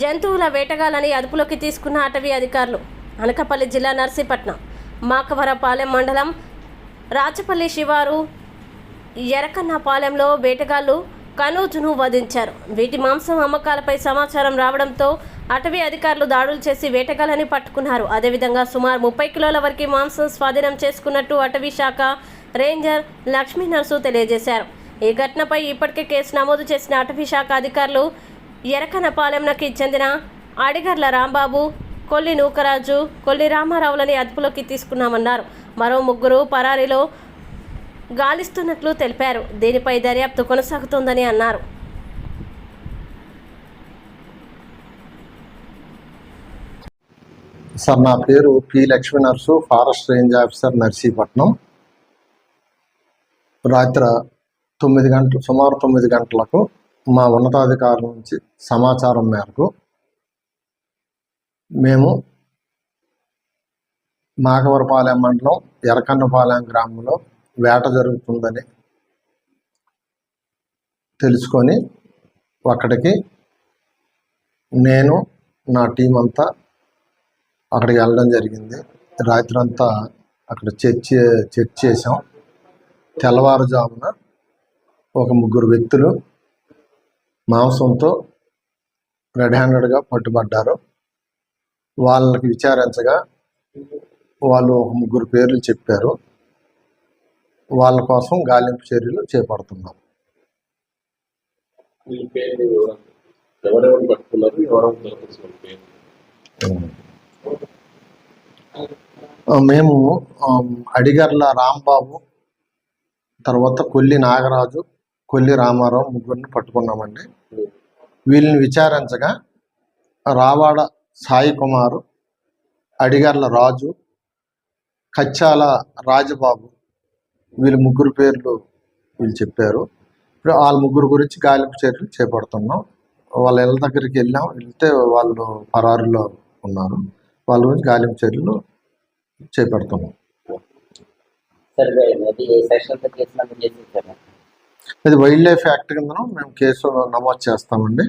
జంతువుల వేటగాలని అదుపులోకి తీసుకున్న అటవీ అధికారులు అనకాపల్లి జిల్లా నర్సీపట్నం మాకవరపాలెం మండలం రాచపల్లి శివారు ఎరకన్నపాలెంలో వేటగాళ్ళు కనూజును వధించారు. వీటి మాంసం అమ్మకాలపై సమాచారం రావడంతో అటవీ అధికారులు దాడులు చేసి వేటగాళ్ళని పట్టుకున్నారు. అదేవిధంగా సుమారు ముప్పై కిలోల వరకు మాంసం స్వాధీనం చేసుకున్నట్టు అటవీ శాఖ రేంజర్ లక్ష్మీ నర్సు తెలియజేశారు. ఈ ఘటనపై ఇప్పటికే కేసు నమోదు చేసిన అటవీ శాఖ అధికారులు ఎరకనపాలెంకి చెందిన అడిగర్ల రాంబాబు కొల్లి నూకరాజు కొల్లి రామారావులని అదుపులోకి తీసుకున్నామన్నారు. మరో ముగ్గురు పరారీలో గాలిస్తున్నట్లు తెలిపారు. దీనిపై దర్యాప్తు కొనసాగుతోందని అన్నారు. సార్ నా పేరు P Lakshmi Narsu forest range officer Narsipatnam. రాత్రి తొమ్మిది గంటలు సుమారు తొమ్మిది గంటలకు మా ఉన్నతాధికారుల నుంచి సమాచారం మేరకు మేము మాకవరపాలెం మండలం ఎరకన్నపాలెం గ్రామంలో వేట జరుగుతుందని తెలుసుకొని అక్కడికి నేను నా టీం అంతా అక్కడికి వెళ్ళడం జరిగింది. రాత్రి అంతా అక్కడ చర్చ చర్చ్ చేసాం తెల్లవారుజామున ఒక ముగ్గురు వ్యక్తులు మాంసంతో రెడ్ హ్యాండెడ్గా పట్టుబడ్డారు. వాళ్ళకి విచారించగా వాళ్ళు ఒక ముగ్గురు పేర్లు చెప్పారు. వాళ్ళ కోసం గాలింపు చర్యలు చేపడుతున్నాం. మేము అడిగర్ల రాంబాబు తర్వాత కొల్లి నాగరాజు కొల్లి రామారావు ముగ్గురిని పట్టుకున్నామండి. వీళ్ళని విచారించగా రావాడ సాయి కుమారు అడిగర్ల రాజు కచ్చాల రాజబాబు వీళ్ళ ముగ్గురు పేర్లు వీళ్ళు చెప్పారు. ఇప్పుడు వాళ్ళ ముగ్గురు గురించి గాలింపు చర్యలు చేపడుతున్నాం. వాళ్ళ ఇళ్ళ దగ్గరికి వెళ్ళాం. వెళ్తే వాళ్ళు పరారులో ఉన్నారు. వాళ్ళ గురించి గాలింపు చర్యలు చేపడుతున్నాం. అది వైల్డ్ లైఫ్ యాక్ట్ కింద మేము కేసు నమోదు చేస్తామండి.